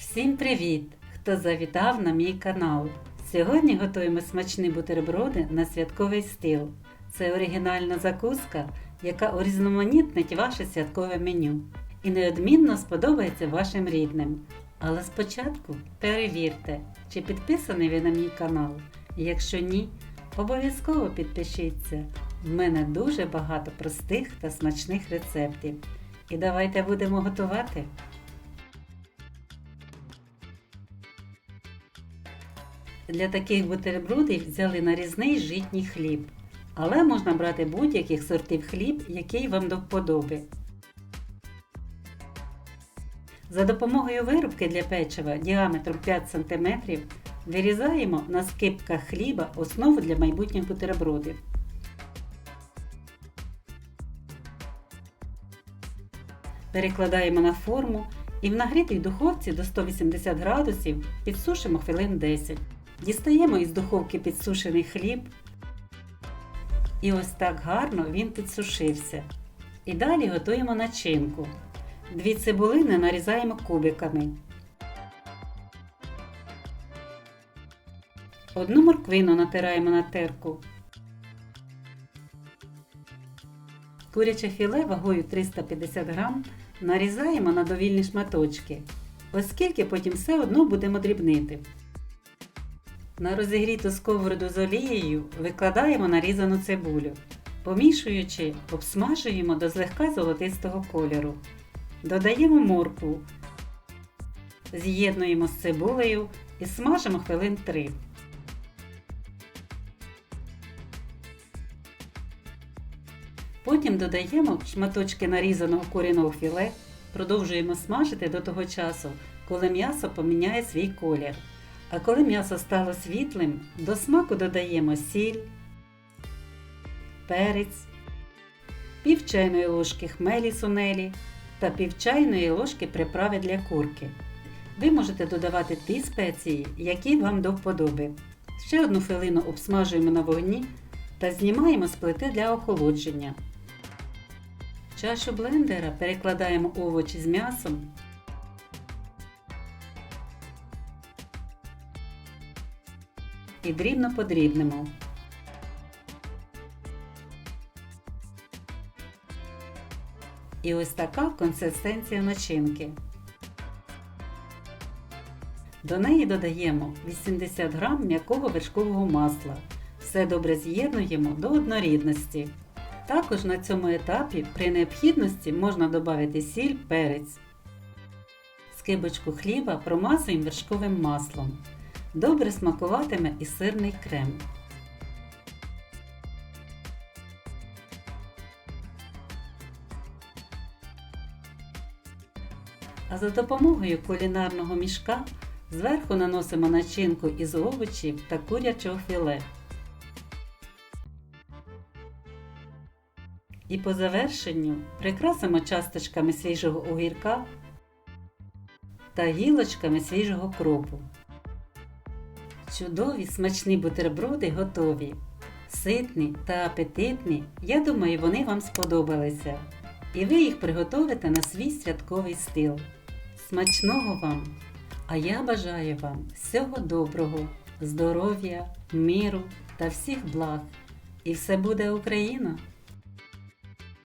Всім привіт! Хто завітав на мій канал. Сьогодні готуємо смачні бутерброди на святковий стіл. Це оригінальна закуска, яка урізноманітнить ваше святкове меню і неодмінно сподобається вашим рідним. Але спочатку перевірте, чи підписаний ви на мій канал. Якщо ні, обов'язково підпишіться. В мене дуже багато простих та смачних рецептів. І давайте будемо готувати. Для таких бутербродів взяли нарізний житній хліб, але можна брати будь-яких сортів хліб, який вам до вподоби. За допомогою вирубки для печива діаметром 5 см вирізаємо на скипках хліба основу для майбутніх бутербродів. Перекладаємо на форму і в нагрітій духовці до 180 градусів підсушимо хвилин 10. Дістаємо із духовки підсушений хліб. І ось так гарно він підсушився. І далі готуємо начинку. Дві цибулини нарізаємо кубиками. Одну морквину натираємо на терку. Куряче філе вагою 350 г нарізаємо на довільні шматочки, оскільки потім все одно будемо дрібнити. На розігріту сковороду з олією викладаємо нарізану цибулю. Помішуючи, обсмажуємо до злегка золотистого кольору. Додаємо моркву. З'єднуємо з цибулею і смажимо хвилин 3. Потім додаємо шматочки нарізаного куряного філе, продовжуємо смажити до того часу, коли м'ясо поміняє свій колір. А коли м'ясо стало світлим, до смаку додаємо сіль, перець, пів чайної ложки хмелі сунелі та пів чайної ложки приправи для курки. Ви можете додавати ті спеції, які вам до вподоби. Ще одну хвилину обсмажуємо на вогні та знімаємо з плити для охолодження. В чашу блендера перекладаємо овочі з м'ясом і дрібно подрібнемо. І ось така консистенція начинки. До неї додаємо 80 г м'якого вершкового масла. Все добре з'єднуємо до однорідності. Також на цьому етапі при необхідності можна додати сіль, перець. Скибочку хліба промазуємо вершковим маслом. Добре смакуватиме і сирний крем. А за допомогою кулінарного мішка зверху наносимо начинку із овочів та курячого філе. І по завершенню прикрасимо часточками свіжого огірка та гілочками свіжого кропу. Чудові смачні бутерброди готові. Ситні та апетитні, я думаю, вони вам сподобалися. І ви їх приготовите на свій святковий стіл. Смачного вам! А я бажаю вам всього доброго, здоров'я, миру та всіх благ. І все буде Україна!